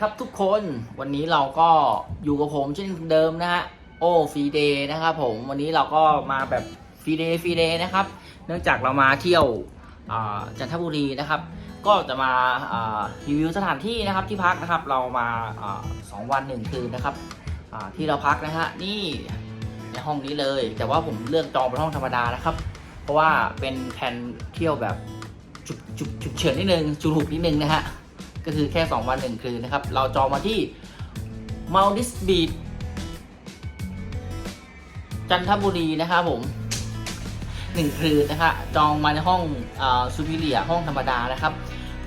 ครับทุกคนวันนี้เราก็อยู่กับผมเช่นเดิมนะฮะโอ้ฟรีเดย์นะครับผมวันนี้เราก็มาแบบฟรีเดย์ฟรีเดย์นะครับ เนื่องจากเรามาเที่ยวจันทบุรีนะครับ ก็จะมาอ่ารีวิวสถานที่นะครับที่พักนะครับเรามาอสองวันหนึ่งคืนนะครับที่เราพักนะฮะนี่ในห้องนี้เลย แต่ว่าผมเลือกจองเป็นห้องธรรมดานะครับ เพราะว่าเป็นแผนเที่ยวแบบฉุกฉุกฉุกเฉินนิดนึงจุกหุกนิดนึงนะฮะ ก็คือแค่ 2 วันหนึ่งคืนนะครับ เราจองมาที่ m a l d i v e Beach จันทบุรีนะครับผมหนึ่งคืนนะฮะจองมาในห้องซูพิเลียห้องธรรมดานะครับ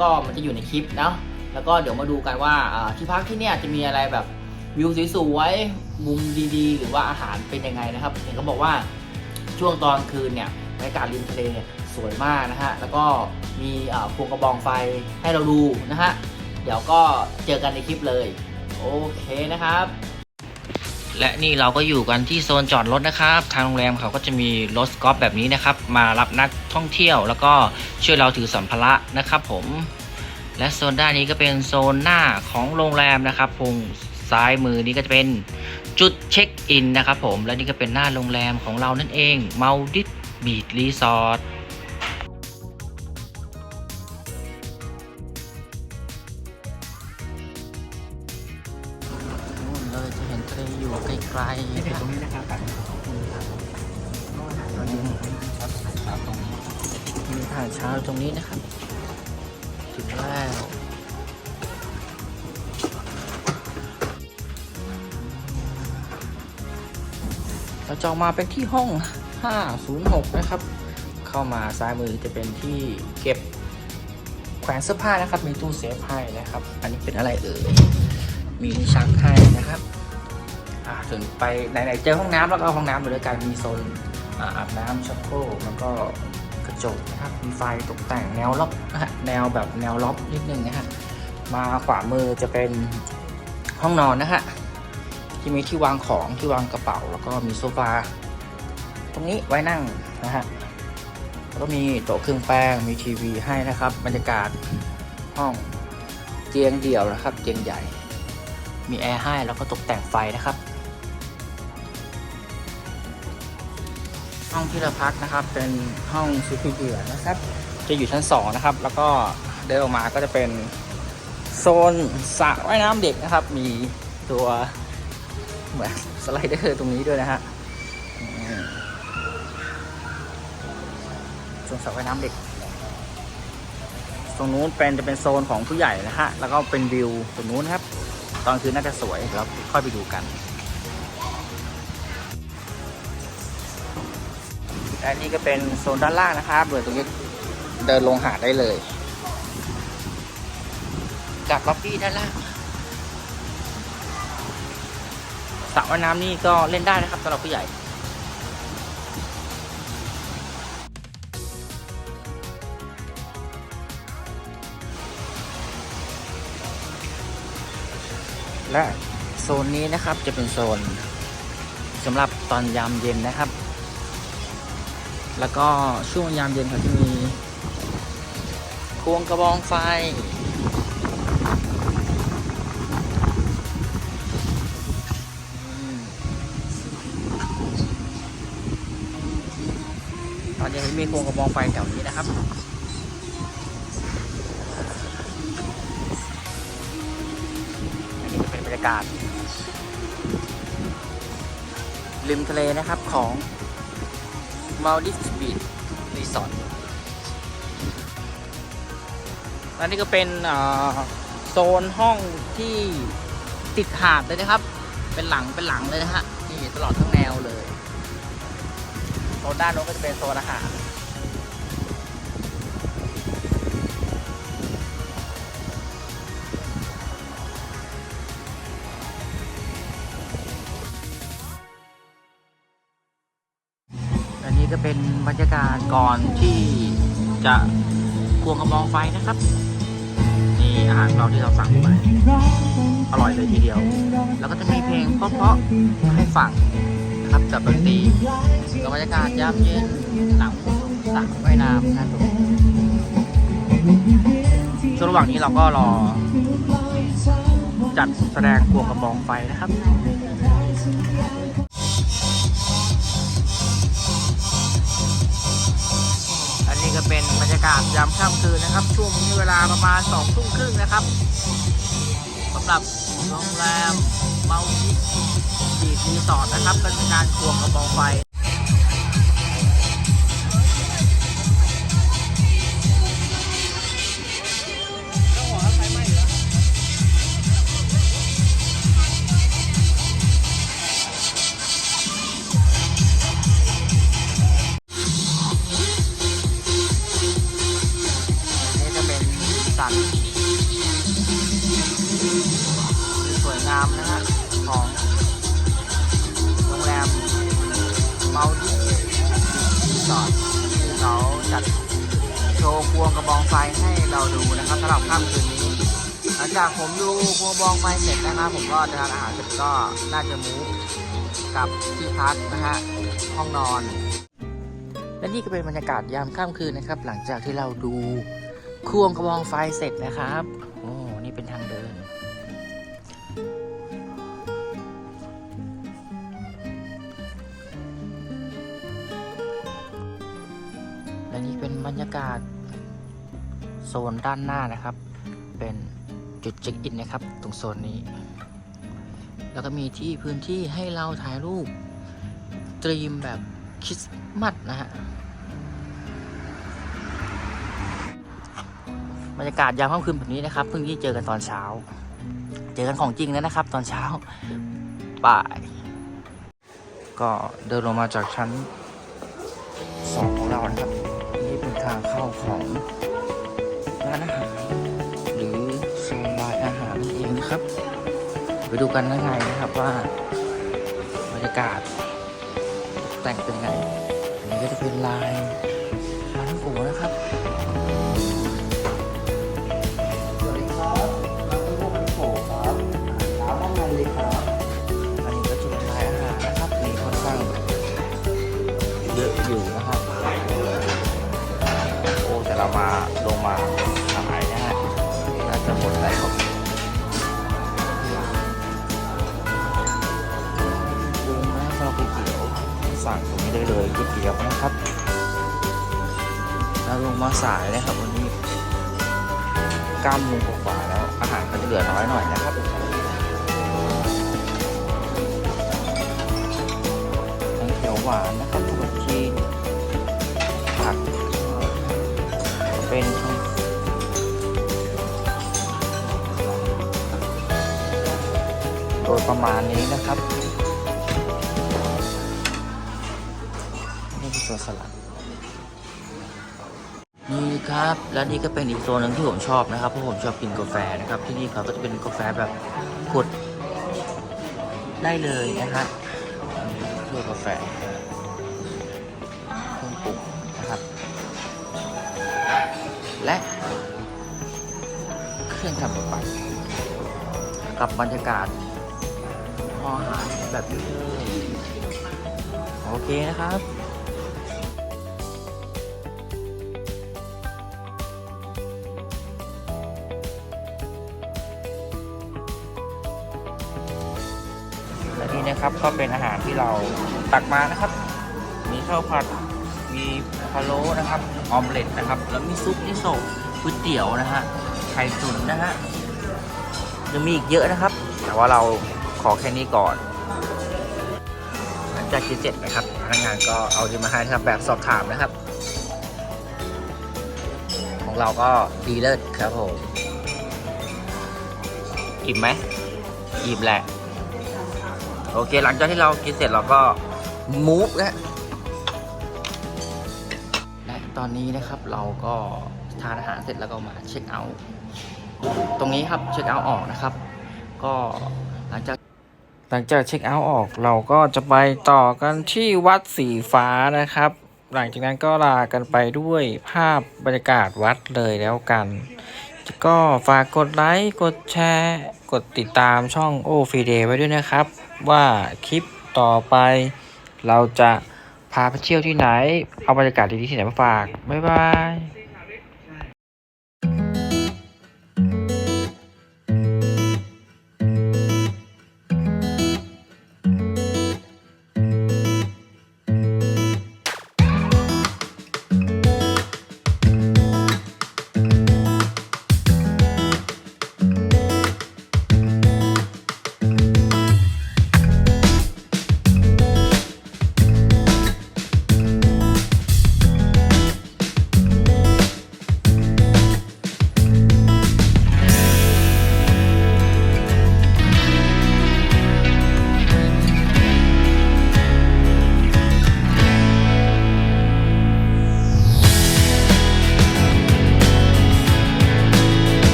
ก็มันจะอยู่ในคลิปนะแล้วก็เดี๋ยวมาดูกันว่าอ่าที่พักที่เนี่ยจะมีอะไรแบบวิวสวยๆมุมดีๆ หรือว่าอาหารเป็นยังไงนะครับเห็นเขาบอกว่าช่วงตอนคืนเนี่ยบรรยากาศริมทะเลเนี่ย สวยมากนะฮะ แล้วก็มีพวงกระบองไฟให้เราดูนะฮะ เดี๋ยวก็เจอกันในคลิปเลย โอเคนะครับ และนี่เราก็อยู่กันที่โซนจอดรถนะครับ ทางโรงแรมเขาก็จะมีรถกอล์ฟแบบนี้นะครับ มารับนักท่องเที่ยว แล้วก็ช่วยเราถือสัมภาระนะครับผม และโซนด้านนี้ก็เป็นโซนหน้าของโรงแรมนะครับพุงซ้ายมือนี้ก็จะเป็นจุดเช็คอินนะครับผม และนี่ก็เป็นหน้าโรงแรมของเรานั่นเองเมาดิสบีดรีสอร์ท ไกลๆที่เป็นตรงนี้นะครับกับครับตรงนี้มีทางเช้าตรงนี้นะครับ ถึงแล้วเราจองมาเป็นที่ห้อง 506 นะครับ เข้ามาซ้ายมือจะเป็นที่เก็บแขวนเสื้อผ้านะครับ มีตู้เซฟให้นะครับ อันนี้เป็นอะไรเอ่ย มีชักให้นะครับ อ่าถึงไปไหนๆเจอห้องน้ำแล้วก็ห้องน้ำไปด้วยกันมีโซนอาอาบน้ำชักโครกแล้วก็กระจกนะครับมีไฟตกแต่งแนวล็อบนะฮะแนวแบบแนวล็อบนิดนึงนะฮะมาขวามือจะเป็นห้องนอนนะฮะที่มีที่วางของที่วางกระเป๋า แล้วก็มีโซฟาตรงนี้ไว้นั่งนะฮะแล้วก็มีโต๊ะเครื่องแป้งมีทีวีให้นะครับ บรรยากาศห้องเตียงเดี่ยวนะครับ เตียงใหญ่ มีแอร์ให้แล้วก็ตกแต่งไฟนะครับ ห้องที่เราพักนะครับ เป็นห้องซูเปอร์เดียนะครับ จะอยู่ชั้น 2 นะครับ แล้วก็เดินออกมาก็จะเป็นโซนสระว่ายน้ำเด็กนะครับ มีตัวเหมือนสไลเดอร์ตรงนี้ด้วยนะฮะโซนสระว่ายน้ำเด็ก ตรงนู้นเป็นจะเป็นโซนของผู้ใหญ่นะฮะ แล้วก็เป็นวิวตรงนู้นครับ ตอนคืนน่าจะสวยเดี๋ยวเราค่อยไปดูกัน และนี่ก็เป็นโซนด้านล่างนะครับเดินตรงนี้เดินลงหาดได้เลย จากล็อบบี้ด้านล่างสระว่ายน้ำนี่ก็เล่นได้นะครับสำหรับผู้ใหญ่และโซนนี้นะครับจะเป็นโซนสำหรับตอนยามเย็นนะครับ แล้วก็ช่วงยามเย็นเขาจะมีควงกระบองไฟ ตอนเย็นเขาจะมีควงกระบองไฟแถวนี้นะครับอันนี้เป็นบรรยากาศริมทะเลนะครับของ Maldives Beach Resort และนี่ก็เป็นโซนห้องที่ติดหาดเลยนะครับ เป็นหลังเป็นหลังเลยนะฮะนี่ตลอดทั้งแนวเลยโซนด้านโน้นก็จะเป็นโซนอาหาร เป็นบรรยากาศก่อนที่จะควงกระบองไฟนะครับ นี่อาหารเราที่เราสั่งไปอร่อยเลยทีเดียว แล้วก็จะมีเพลงเพราะๆให้ฟังนะครับกับดนตรีกับบรรยากาศยามเย็นหลังสระว่ายน้ำนะครับผมช่วงระหว่างนี้เราก็รอจัดแสดงควงกระบองไฟนะครับ จะเป็นบรรยากาศยามค่ำคืนนะครับ ช่วงนี้เวลาประมาณสองทุ่มครึ่งนะครับสำหรับโรงแรมเมาส์บีรีสอร์ทนะครับเป็นการควงกระบองไฟ สอร์ทที่เขาจัดโชว์ควงกระบองไฟให้เราดูนะครับสำหรับค่ำคืนนี้ หลังจากผมดูควงกระบองไฟเสร็จนะครับผมก็จะทานอาหารเสร็จก็น่าจะมูฟกับที่พักนะฮะห้องนอน และนี่ก็เป็นบรรยากาศยามค่ำคืนนะครับ หลังจากที่เราดูควงกระบองไฟเสร็จนะครับ โอ้ นี่เป็นทางเดิน และนี่เป็นบรรยากาศโซนด้านหน้านะครับ เป็นจุดเช็คอินนะครับ ตรงโซนนี้ แล้วก็มีที่พื้นที่ให้เราถ่ายรูปตรีมแบบคริสต์มาสนะฮะบรรยากาศยามค่ำคืนแบบนี้นะครับ เพิ่งที่เจอกันตอนเช้า เจอกันของจริงแล้วนะครับ ตอนเช้าบ่ายก็เดินลงมาจากชั้นสองของเรานะครับางเข้าของร้านอาหาร หรือโซนลายอาหารนั่นเองนะครับ ไปดูกันด้างในนะครับว่าบรรยากาศแต่งเป็นไง อันนี้ก็จะเป็นลาย เราลงมาสายนะครับวันนี้ก้าโมงกว่าแล้วอาหารก็จะเหลือน้อยหน่อยนะครับแกงเขียวหวานนะครับขนมจีนผักเป็นโดยประมาณนี้นะครับ นี่คือตัวสลัด นี่ครับ และนี่ก็เป็นอีกตัวหนึ่งที่ผมชอบนะครับ เพราะผมชอบกินกาแฟนะครับ ที่นี่เขาก็จะเป็นกาแฟแบบกดได้เลยนะฮะด้วยกาแฟเครื่องปรุงนะครับ และเครื่องทำบำบัดกับบรรยากาศห้องอาหารแบบนี้เลยโอเคนะครับ นี่นะครับก็เป็นอาหารที่เราตักมานะครับ มีข้าวผัดมีพะโล้นะครับออมเล็ตนะครับ แล้วมีซุปมิโซะก๋วยเตี๋ยวนะฮะไข่ตุ๋นนะฮะยังมีอีกเยอะนะครับ แต่ว่าเราขอแค่นี้ก่อน หลังจากกินเสร็จนะครับพนักงานก็เอาที่มาให้นะครับแบบสอบถามนะครับ ของเราก็ดีเลิศครับผมอิ่มไหมอิ่มแหละ โอเค หลังจากที่เรากินเสร็จเราก็มูฟแล้วและตอนนี้นะครับเราก็ทานอาหารเสร็จแล้วก็มาเช็คเอาท์ตรงนี้ครับเช็คเอาท์ออกนะครับ ก็หลังจากหลังจากเช็คเอาท์ออกเราก็จะไปต่อกันที่วัดสีฟ้านะครับ หลังจากนั้นก็ลากันไปด้วยภาพบรรยากาศวัดเลยแล้วกัน ก็ฝากกดไลค์ กดแชร์ กดติดตามช่องโอฟีเดไว้ด้วยนะครับ ว่าคลิปต่อไป เราจะพาไปเที่ยวที่ไหน เอาบรรยากาศดีๆที่ไหนมาฝาก บ๊ายบาย